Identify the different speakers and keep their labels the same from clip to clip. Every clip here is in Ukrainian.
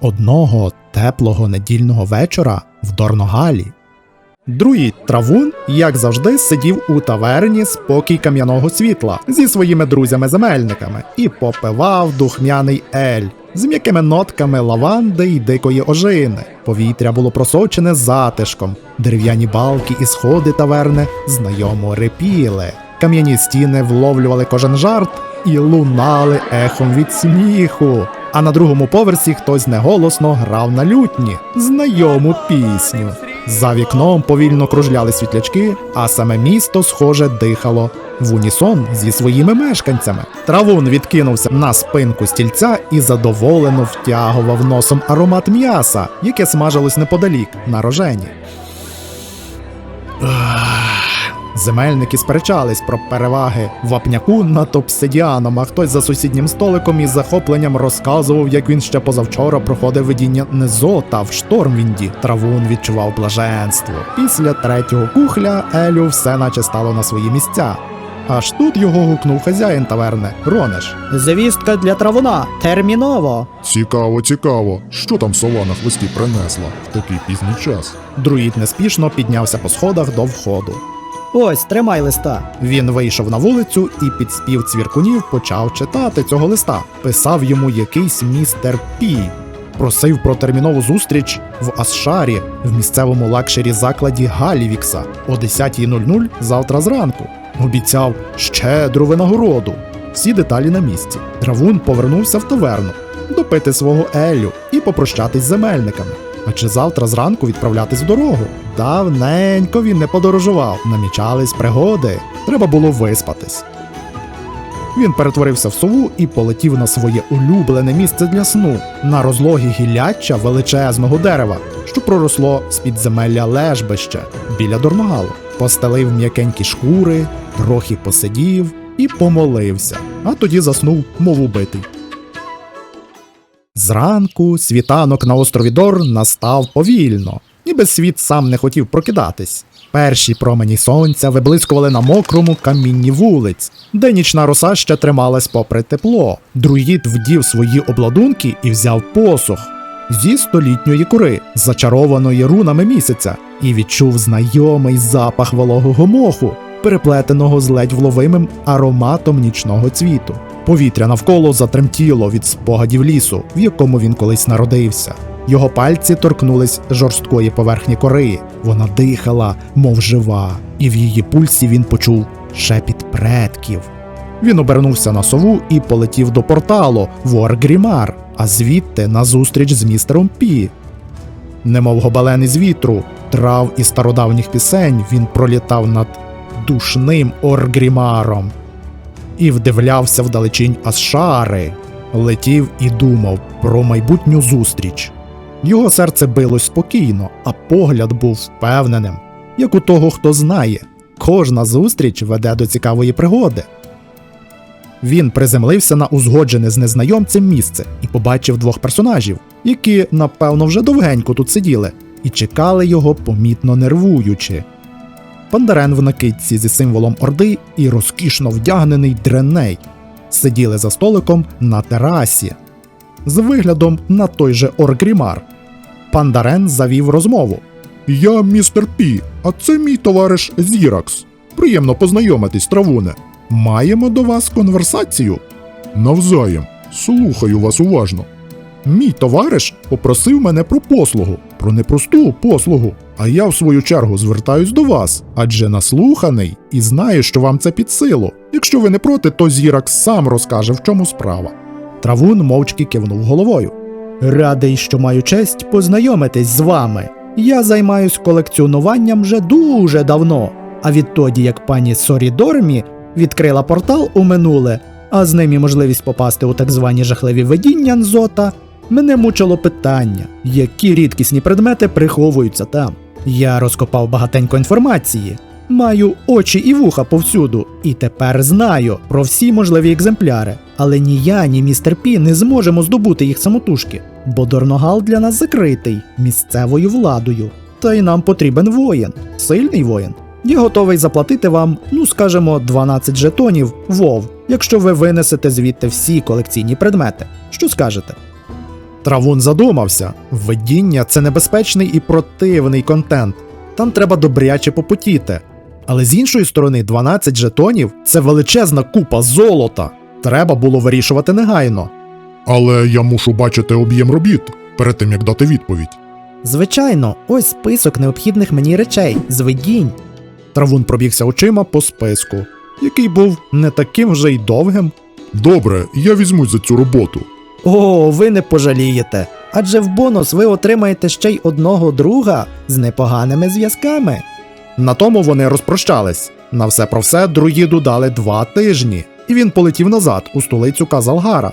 Speaker 1: Одного теплого недільного вечора в Дорногалі. Друїд Травун, як завжди, сидів у таверні спокій кам'яного світла зі своїми друзями-земельниками і попивав духмяний ель з м'якими нотками лаванди й дикої ожини. Повітря було просочене затишком, дерев'яні балки і сходи таверни знайомо репіли. Кам'яні стіни вловлювали кожен жарт і лунали ехом від сміху. А на другому поверсі хтось неголосно грав на лютні знайому пісню. За вікном повільно кружляли світлячки, а саме місто, схоже, дихало в унісон зі своїми мешканцями. Травун відкинувся на спинку стільця і задоволено втягував носом аромат м'яса, яке смажилось неподалік на рожені. Земельники сперечались про переваги вапняку над обсидіаном, а хтось за сусіднім столиком із захопленням розказував, як він ще позавчора проходив видіння Незота в Штормвінді. Травун відчував блаженство. Після третього кухля Елю все наче стало на свої місця. Аж тут його гукнув хазяїн таверни Ронеш.
Speaker 2: Звістка для травуна. Терміново.
Speaker 3: Цікаво, цікаво. Що там сова на хвості принесла в такий пізній час?
Speaker 1: Друїд неспішно піднявся по сходах до входу.
Speaker 2: Ось, тримай листа.
Speaker 1: Він вийшов на вулицю і під спів цвіркунів почав читати цього листа. Писав йому якийсь містер Пі. Просив про термінову зустріч в Асшарі в місцевому лакшері закладі Галівікса о 10.00 завтра зранку. Обіцяв щедру винагороду. Всі деталі на місці. Травун повернувся в таверну, допити свого Елю і попрощатись з земельниками. А чи завтра зранку відправлятись в дорогу? Давненько він не подорожував, намічались пригоди. Треба було виспатись. Він перетворився в сову і полетів на своє улюблене місце для сну на розлогі гілляча величезного дерева, що проросло з підземелля лежбище біля Дорногалу. Постелив м'якенькі шкури, трохи посидів і помолився, а тоді заснув, мов убитий. Зранку світанок на острові Дор настав повільно, ніби світ сам не хотів прокидатись. Перші промені сонця виблискували на мокрому камінні вулиць, де нічна роса ще трималась попри тепло. Друїд вдів свої обладунки і взяв посох зі столітньої кури, зачарованої рунами місяця, і відчув знайомий запах вологого моху, переплетеного з ледь вловимим ароматом нічного цвіту. Повітря навколо затремтіло від спогадів лісу, в якому він колись народився. Його пальці торкнулись жорсткої поверхні кори. Вона дихала, мов жива, і в її пульсі він почув шепіт предків. Він обернувся на сову і полетів до порталу в Оргрімар, а звідти на зустріч з містером Пі. Немов гобелен із вітру, трав і стародавніх пісень він пролітав над душним Оргрімаром і вдивлявся вдалечінь Асшари, летів і думав про майбутню зустріч. Його серце билось спокійно, а погляд був впевненим, як у того, хто знає, кожна зустріч веде до цікавої пригоди. Він приземлився на узгоджене з незнайомцем місце і побачив двох персонажів, які, напевно, вже довгенько тут сиділи, і чекали його помітно нервуючи. Пандарен в накидці зі символом Орди і розкішно вдягнений дреней сиділи за столиком на терасі з виглядом на той же Оргрімар. Пандарен завів розмову.
Speaker 3: Я містер Пі, а це мій товариш Зіракс. Приємно познайомитись, травуне.
Speaker 1: Маємо до вас конверсацію.
Speaker 3: Навзаєм. Слухаю вас уважно.
Speaker 1: Мій товариш попросив мене про послугу, про непросту послугу. А я, в свою чергу, звертаюсь до вас, адже наслуханий і знаю, що вам це під силу. Якщо ви не проти, то Зірак сам розкаже, в чому справа. Травун мовчки кивнув головою.
Speaker 2: Радий, що маю честь познайомитись з вами. Я займаюсь колекціонуванням вже дуже давно. А відтоді, як пані Сорідормі відкрила портал у минуле, а з ним і можливість попасти у так звані жахливі видіння Нзота, мене мучило питання, які рідкісні предмети приховуються там. Я розкопав багатенько інформації, маю очі і вуха повсюду, і тепер знаю про всі можливі екземпляри. Але ні я, ні містер Пі не зможемо здобути їх самотужки, бо Дорногал для нас закритий місцевою владою. Та й нам потрібен воїн, сильний воїн. Я готовий заплатити вам, ну скажімо, 12 жетонів вов, якщо ви винесете звідти всі колекційні предмети. Що скажете?
Speaker 1: Травун задумався: видіння це небезпечний і противний контент. Там треба добряче попотіти. Але з іншої сторони, 12 жетонів це величезна купа золота. Треба було вирішувати негайно.
Speaker 3: Але я мушу бачити об'єм робіт перед тим як дати відповідь.
Speaker 2: Звичайно, ось список необхідних мені речей з видінь.
Speaker 1: Травун пробігся очима по списку, який був не таким вже й довгим.
Speaker 3: Добре, я візьмусь за цю роботу.
Speaker 2: О, ви не пожалієте. Адже в бонус ви отримаєте ще й одного друга з непоганими зв'язками.
Speaker 1: На тому вони розпрощались. На все про все друїду дали два тижні, і він полетів назад у столицю Казалгара.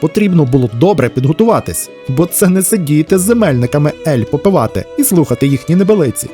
Speaker 1: Потрібно було добре підготуватись, бо це не сидіти з земельниками Ель попивати і слухати їхні небелиці.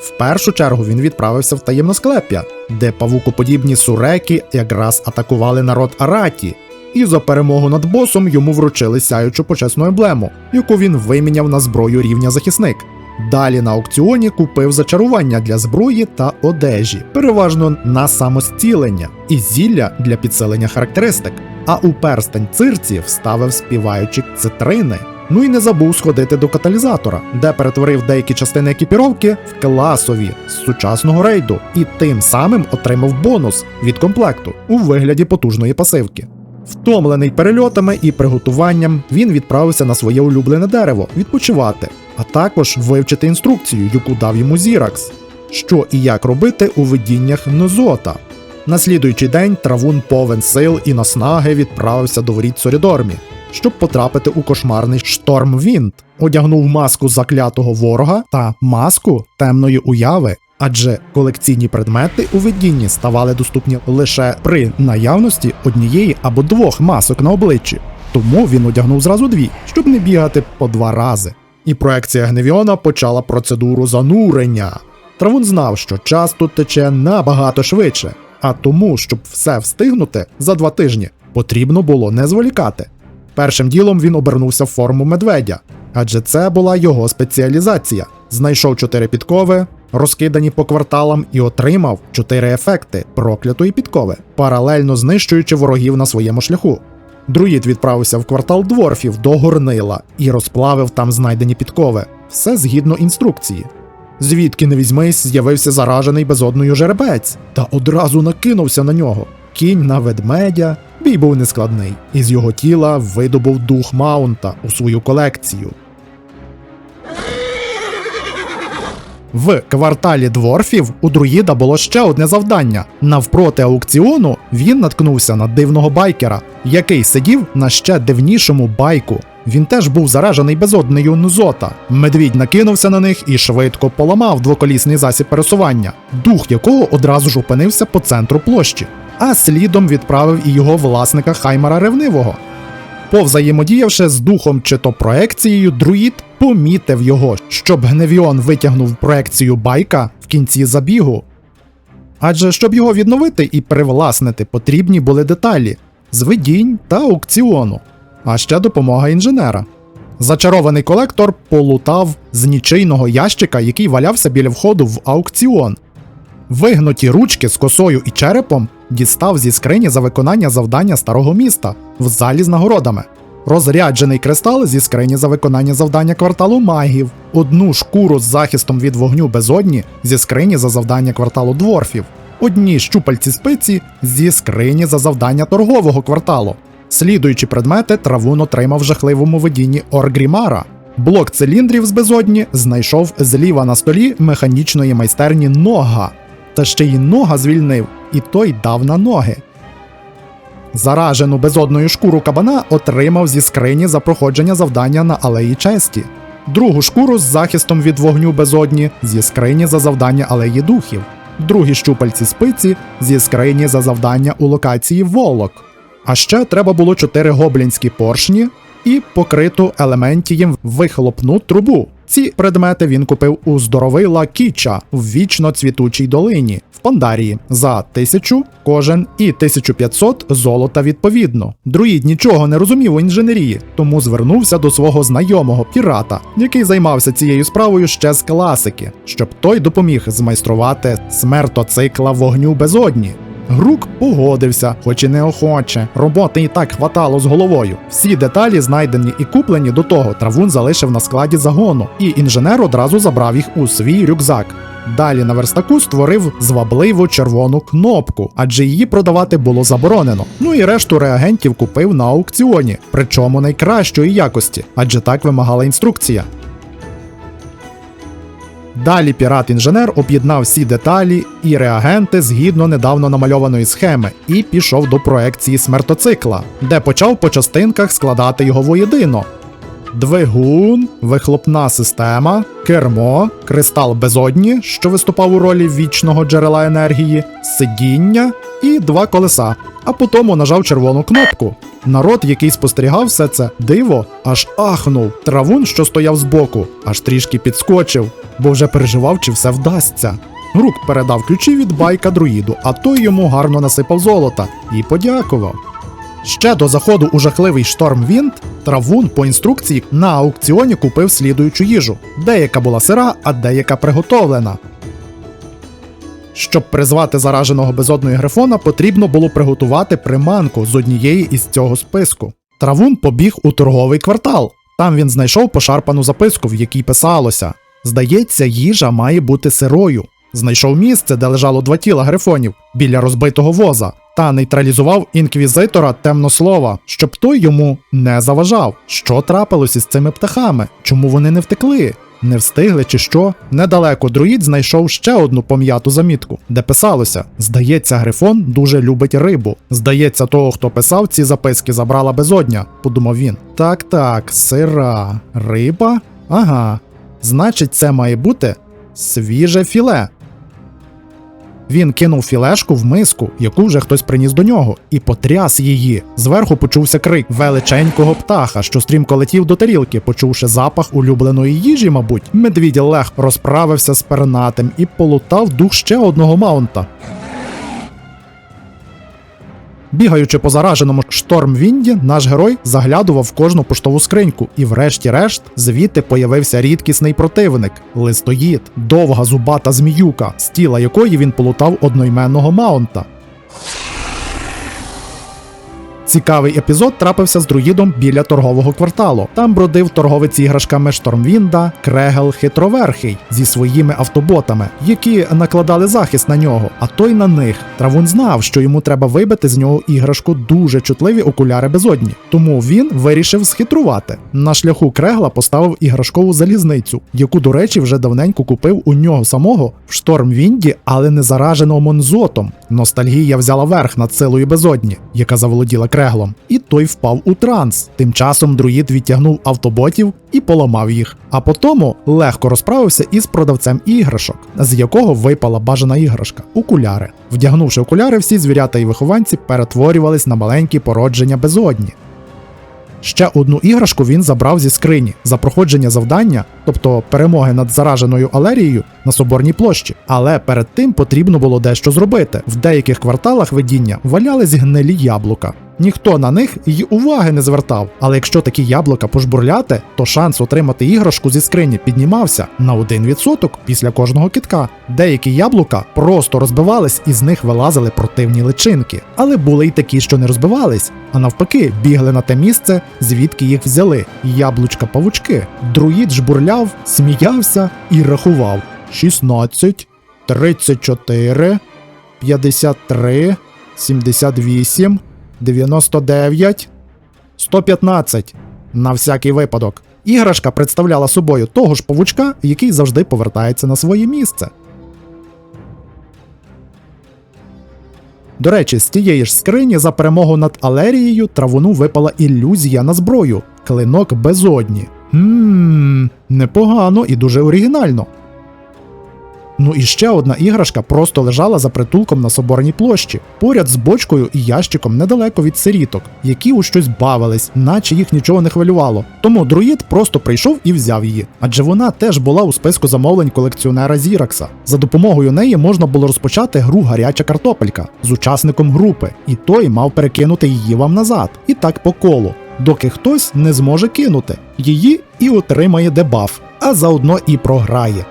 Speaker 1: В першу чергу він відправився в таємне склеп'я, де павукоподібні суреки якраз атакували народ Араті, і за перемогу над босом йому вручили сяючу почесну емблему, яку він виміняв на зброю рівня захисник. Далі на аукціоні купив зачарування для зброї та одежі, переважно на самостілення, і зілля для підсилення характеристик. А у перстень цирці вставив співаючі цитрини. Ну і не забув сходити до каталізатора, де перетворив деякі частини екіпіровки в класові з сучасного рейду, і тим самим отримав бонус від комплекту у вигляді потужної пасивки. Втомлений перельотами і приготуванням, він відправився на своє улюблене дерево відпочивати, а також вивчити інструкцію, яку дав йому Зіракс, що і як робити у видіннях Нозота. На слідуючий день травун повен сил і наснаги відправився до воріт Сорідормі, щоб потрапити у кошмарний шторм Вінт, одягнув маску заклятого ворога та маску темної уяви. Адже колекційні предмети у видінні ставали доступні лише при наявності однієї або двох масок на обличчі. Тому він одягнув зразу дві, щоб не бігати по два рази. І проекція Гневіона почала процедуру занурення. Травун знав, що час тут тече набагато швидше, а тому, щоб все встигнути за два тижні, потрібно було не зволікати. Першим ділом він обернувся в форму медведя, адже це була його спеціалізація. Знайшов чотири підкови, розкидані по кварталам, і отримав чотири ефекти проклятої підкови, паралельно знищуючи ворогів на своєму шляху. Друїд відправився в квартал дворфів до горнила і розплавив там знайдені підкови, все згідно інструкції. Звідки не візьмись, з'явився заражений безодною жеребець та одразу накинувся на нього. Кінь на ведмедя. Бій був нескладний. Із його тіла видобув дух маунта у свою колекцію. В кварталі дворфів у друїда було ще одне завдання. Навпроти аукціону він наткнувся на дивного байкера, який сидів на ще дивнішому байку. Він теж був заражений безоднею нузота. Медвідь накинувся на них і швидко поламав двоколісний засіб пересування, дух якого одразу ж опинився по центру площі, а слідом відправив і його власника Хаймара Ревнивого. Повзаємодіявши з духом чи то проекцією, друїд помітив його, щоб Гневіон витягнув проекцію байка в кінці забігу. Адже щоб його відновити і привласнити, потрібні були деталі з видінь та аукціону, а ще допомога інженера. Зачарований колектор полутав з нічийного ящика, який валявся біля входу в аукціон. Вигнуті ручки з косою і черепом дістав зі скрині за виконання завдання старого міста в залі з нагородами. Розряджений кристал зі скрині за виконання завдання кварталу магів, одну шкуру з захистом від вогню безодні зі скрині за завдання кварталу дворфів, одні щупальці спиці зі скрині за завдання торгового кварталу. Слідуючи предмети, травун отримав в жахливому видінні Оргрімара. Блок циліндрів з безодні знайшов зліва на столі механічної майстерні нога, та ще й нога звільнив, і той дав на ноги. Заражену безодною шкуру кабана отримав зі скрині за проходження завдання на алеї честі. Другу шкуру з захистом від вогню безодні зі скрині за завдання алеї духів, другі щупальці спиці зі скрині за завдання у локації волок. А ще треба було чотири гоблінські поршні і покриту елементієм вихлопну трубу. Ці предмети він купив у здоровила Кіча в вічно цвітучій долині в Пандарії за тисячу кожен і 1500 золота відповідно. Друїд нічого не розумів у інженерії, тому звернувся до свого знайомого пірата, який займався цією справою ще з класики, щоб той допоміг змайструвати смертоцикла вогню безодні. Грук погодився, хоч і неохоче. Роботи і так хватало з головою. Всі деталі знайдені і куплені до того. Травун залишив на складі загону, і інженер одразу забрав їх у свій рюкзак. Далі на верстаку створив звабливу червону кнопку, адже її продавати було заборонено. Ну і решту реагентів купив на аукціоні, причому найкращої якості, адже так вимагала інструкція. Далі пірат-інженер об'єднав всі деталі і реагенти згідно недавно намальованої схеми і пішов до проекції смертоцикла, де почав по частинках складати його воєдино. Двигун, вихлопна система, кермо, кристал безодні, що виступав у ролі вічного джерела енергії, сидіння і два колеса. А потім нажав червону кнопку. Народ, який спостерігав все це диво, аж ахнув. Травун, що стояв збоку, аж трішки підскочив, бо вже переживав, чи все вдасться. Грук передав ключі від байка друїду, а той йому гарно насипав золота і подякував. Ще до заходу у жахливий шторм Вінт Травун по інструкції на аукціоні купив слідуючу їжу. Деяка була сира, а деяка приготовлена. Щоб призвати зараженого безодної грифона, потрібно було приготувати приманку з однієї із цього списку. Травун побіг у торговий квартал. Там він знайшов пошарпану записку, в якій писалося: Здається, їжа має бути сирою. Знайшов місце, де лежало два тіла грифонів біля розбитого воза, та нейтралізував інквізитора темнослова, щоб той йому не заважав. Що трапилось із цими птахами? Чому вони не втекли? Не встигли чи що? Недалеко друїд знайшов ще одну пом'яту замітку, де писалося: Здається, Грифон дуже любить рибу. Здається, того, хто писав ці записки, забрала безодня, подумав він. Так, так, сира, риба? Ага. Значить, це має бути свіже філе. Він кинув філешку в миску, яку вже хтось приніс до нього, і потряс її. Зверху почувся крик величенького птаха, що стрімко летів до тарілки, почувши запах улюбленої їжі, мабуть. Медвідь Лех розправився з пернатим і полутав дух ще одного маунта. Бігаючи по зараженому штормвінді, наш герой заглядував кожну поштову скриньку, і врешті-решт звідти появився рідкісний противник листоїд, довга зубата зміюка, з тіла якої він полутав одноіменного маунта. Цікавий епізод трапився з друїдом біля торгового кварталу. Там бродив торговець іграшками Штормвінда, Крегел Хитроверхий зі своїми автоботами, які накладали захист на нього, а той на них. Травун знав, що йому треба вибити з нього іграшку дуже чутливі окуляри безодні. Тому він вирішив схитрувати. На шляху Крегла поставив іграшкову залізницю, яку, до речі, вже давненько купив у нього самого в Штормвінді, але не зараженого Монзотом. Ностальгія взяла верх над силою безодні, яка заволоділа Креглом, і той впав у транс. Тим часом друїд відтягнув автоботів і поламав їх. А потому легко розправився із продавцем іграшок, з якого випала бажана іграшка окуляри. Вдягнувши окуляри, всі звірята і вихованці перетворювались на маленькі породження безодні. Ще одну іграшку він забрав зі скрині за проходження завдання, тобто перемоги над зараженою Алерією на соборній площі. Але перед тим потрібно було дещо зробити. В деяких кварталах видіння валялись гнилі яблука. Ніхто на них й уваги не звертав. Але якщо такі яблука пожбурляти, то шанс отримати іграшку зі скрині піднімався на 1% після кожного китка. Деякі яблука просто розбивались і з них вилазили противні личинки. Але були й такі, що не розбивались, а навпаки, бігли на те місце, звідки їх взяли. Яблучка павучки. Друїд жбурляв, сміявся і рахував: 16, 34, 53, 78. 99, 115 на всякий випадок. Іграшка представляла собою того ж павучка, який завжди повертається на своє місце. До речі, з тієї ж скрині за перемогу над Алерією травуну випала ілюзія на зброю клинок безодні. Ммм, непогано і дуже оригінально. Ну і ще одна іграшка просто лежала за притулком на соборній площі, поряд з бочкою і ящиком недалеко від сиріток, які у щось бавились, наче їх нічого не хвилювало. Тому друїд просто прийшов і взяв її, адже вона теж була у списку замовлень колекціонера Зіракса. За допомогою неї можна було розпочати гру гаряча картопелька з учасником групи, і той мав перекинути її вам назад. І так по колу. Доки хтось не зможе кинути її і отримає дебаф, а заодно і програє.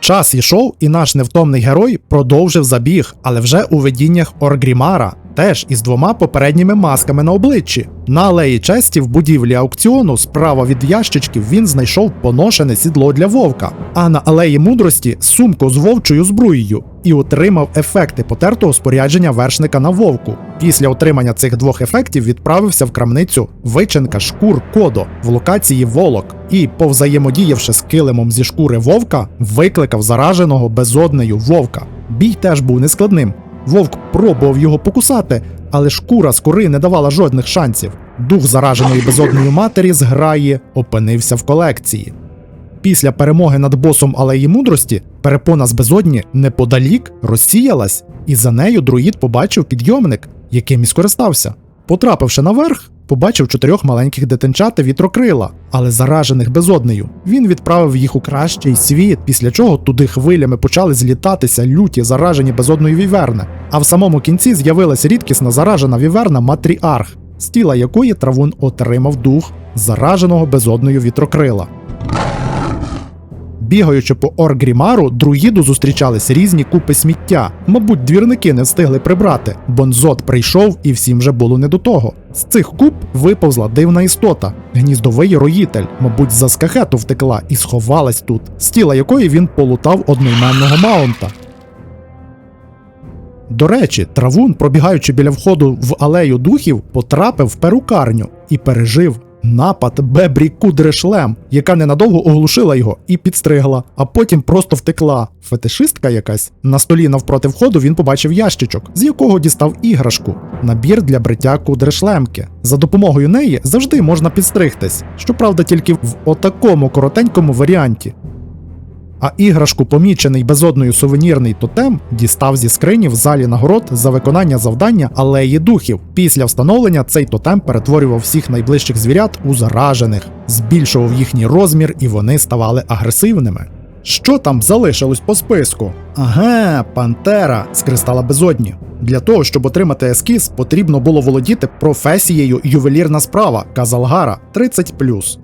Speaker 1: Час ішов, і наш невтомний герой продовжив забіг, але вже у видіннях Оргрімара, теж із двома попередніми масками на обличчі. На алеї честі в будівлі аукціону справа від ящичків він знайшов поношене сідло для вовка, а на алеї мудрості сумку з вовчою збруєю і отримав ефекти потертого спорядження вершника на вовку. Після отримання цих двох ефектів відправився в крамницю вичинка шкур Кодо в локації Волок і, повзаємодіявши з килимом зі шкури вовка, викликав зараженого безоднею вовка. Бій теж був нескладним. Вовк пробував його покусати, але шкура з кори не давала жодних шансів. Дух зараженої безодною матері з граї опинився в колекції. Після перемоги над босом алеї мудрості перепона з безодні неподалік розсіялась, і за нею друїд побачив підйомник, яким і скористався. Потрапивши наверх, побачив чотирьох маленьких дитинчат і вітрокрила, але заражених безоднею. Він відправив їх у кращий світ, після чого туди хвилями почали злітатися люті заражені безодною віверни. А в самому кінці з'явилася рідкісна заражена віверна матріарх, з тіла якої травун отримав дух зараженого безодною вітрокрила. Бігаючи по Оргрімару, друїду зустрічались різні купи сміття. Мабуть, двірники не встигли прибрати. Бонзот прийшов і всім вже було не до того. З цих куп виповзла дивна істота, гніздовий роїтель, мабуть, за скахету втекла і сховалась тут, з тіла якої він полутав одноіменного маунта. До речі, травун, пробігаючи біля входу в алею духів, потрапив в перукарню і пережив напад Бебрі Кудрешлем, яка ненадовго оглушила його і підстригла, а потім просто втекла. Фетишистка якась. На столі навпроти входу він побачив ящичок, з якого дістав іграшку набір для бриття кудрешлемки. За допомогою неї завжди можна підстригтись, щоправда, тільки в отакому коротенькому варіанті. А іграшку, помічений безодною сувенірний тотем, дістав зі скрині в залі нагород за виконання завдання алеї духів. Після встановлення цей тотем перетворював всіх найближчих звірят у заражених, збільшував їхній розмір і вони ставали агресивними. Що там залишилось по списку? Ага, пантера з кристала безодні. Для того, щоб отримати ескіз, потрібно було володіти професією ювелірна справа Казалгара 30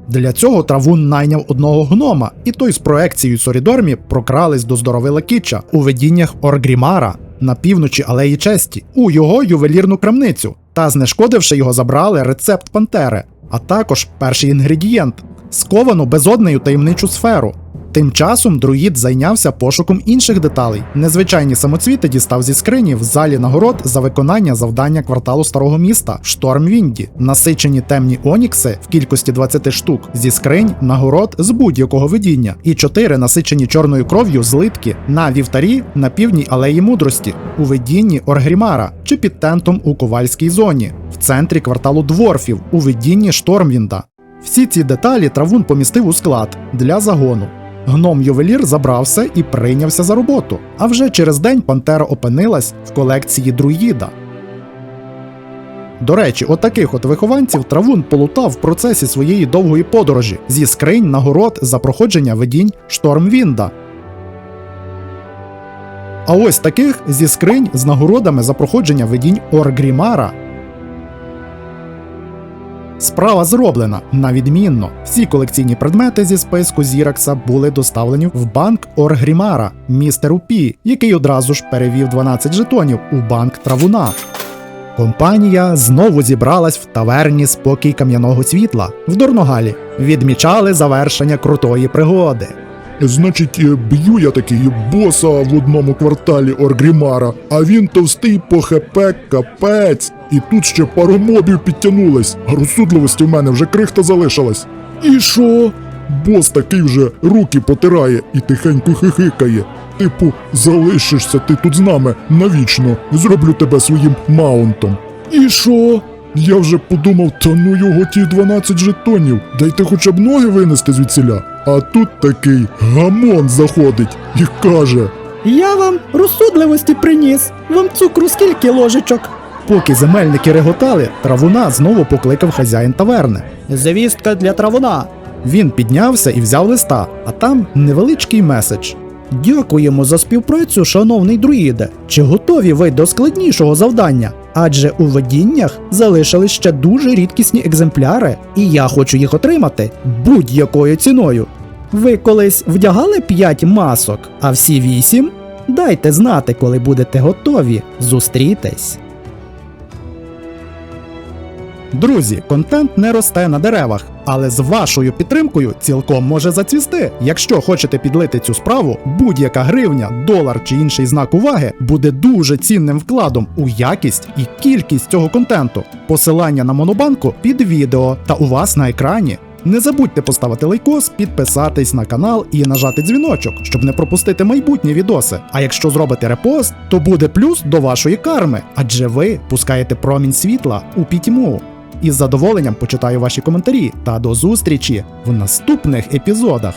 Speaker 1: Для цього травун найняв одного гнома, і той з проекцією Сорідормі прокрались до здоровила Кіча у видіннях Оргрімара на півночі алеї честі у його ювелірну крамницю. Та, знешкодивши його, забрали рецепт пантери, а також перший інгредієнт сковану безоднею таємничу сферу. Тим часом друїд зайнявся пошуком інших деталей. Незвичайні самоцвіти дістав зі скрині в залі нагород за виконання завдання кварталу старого міста Штормвінді, насичені темні онікси в кількості 20 штук зі скринь нагород з будь-якого видіння, і 4 насичені чорною кров'ю злитки на вівтарі на півдній алеї мудрості у видінні Оргрімара чи під тентом у ковальській зоні, в центрі кварталу дворфів у видінні Штормвінда. Всі ці деталі травун помістив у склад для загону. Гном ювелір забрався і прийнявся за роботу. А вже через день Пантера опинилась в колекції друїда. До речі, отаких от вихованців травун полутав в процесі своєї довгої подорожі зі скринь нагород за проходження видінь Штормвінда. А ось таких зі скринь з нагородами за проходження видінь Оргрімара. Справа зроблена на відмінно. Всі колекційні предмети зі списку Зіракса були доставлені в банк Оргрімара містеру Пі, який одразу ж перевів 12 жетонів у банк Травуна. Компанія знову зібралась в таверні спокій кам'яного світла в Дорногалі. Відмічали завершення крутої пригоди.
Speaker 3: Значить, е, б'ю я такий боса в одному кварталі Оргрімара, а він товстий по ХП капець. І тут ще пару мобів підтягнулось, розсудливості в мене вже крихта залишилась. І що? Бос такий вже руки потирає і тихенько хихикає. Типу, залишишся ти тут з нами навічно, зроблю тебе своїм маунтом. І що? Я вже подумав, та ну його ті 12 жетонів, дайте хоча б ноги винести звідсіля. А тут такий гамон заходить і каже:
Speaker 2: Я вам розсудливості приніс. Вам цукру скільки ложечок?
Speaker 1: Поки земельники реготали, травуна знову покликав хазяїн таверни.
Speaker 2: Звістка для травуна.
Speaker 1: Він піднявся і взяв листа, а там невеличкий меседж.
Speaker 2: Дякуємо за співпрацю, шановний друїде. Чи готові ви до складнішого завдання? Адже у видіннях залишились ще дуже рідкісні екземпляри, і я хочу їх отримати будь-якою ціною. Ви колись вдягали 5 масок, а всі 8? Дайте знати, коли будете готові. Зустрітесь.
Speaker 1: Друзі, контент не росте на деревах, але з вашою підтримкою цілком може зацвісти. Якщо хочете підлити цю справу, будь-яка гривня, долар чи інший знак уваги буде дуже цінним вкладом у якість і кількість цього контенту. Посилання на монобанку під відео та у вас на екрані. Не забудьте поставити лайкос, підписатись на канал і нажати дзвіночок, щоб не пропустити майбутні відоси. А якщо зробите репост, то буде плюс до вашої карми, адже ви пускаєте промінь світла у пітьму. Із задоволенням почитаю ваші коментарі та до зустрічі в наступних епізодах.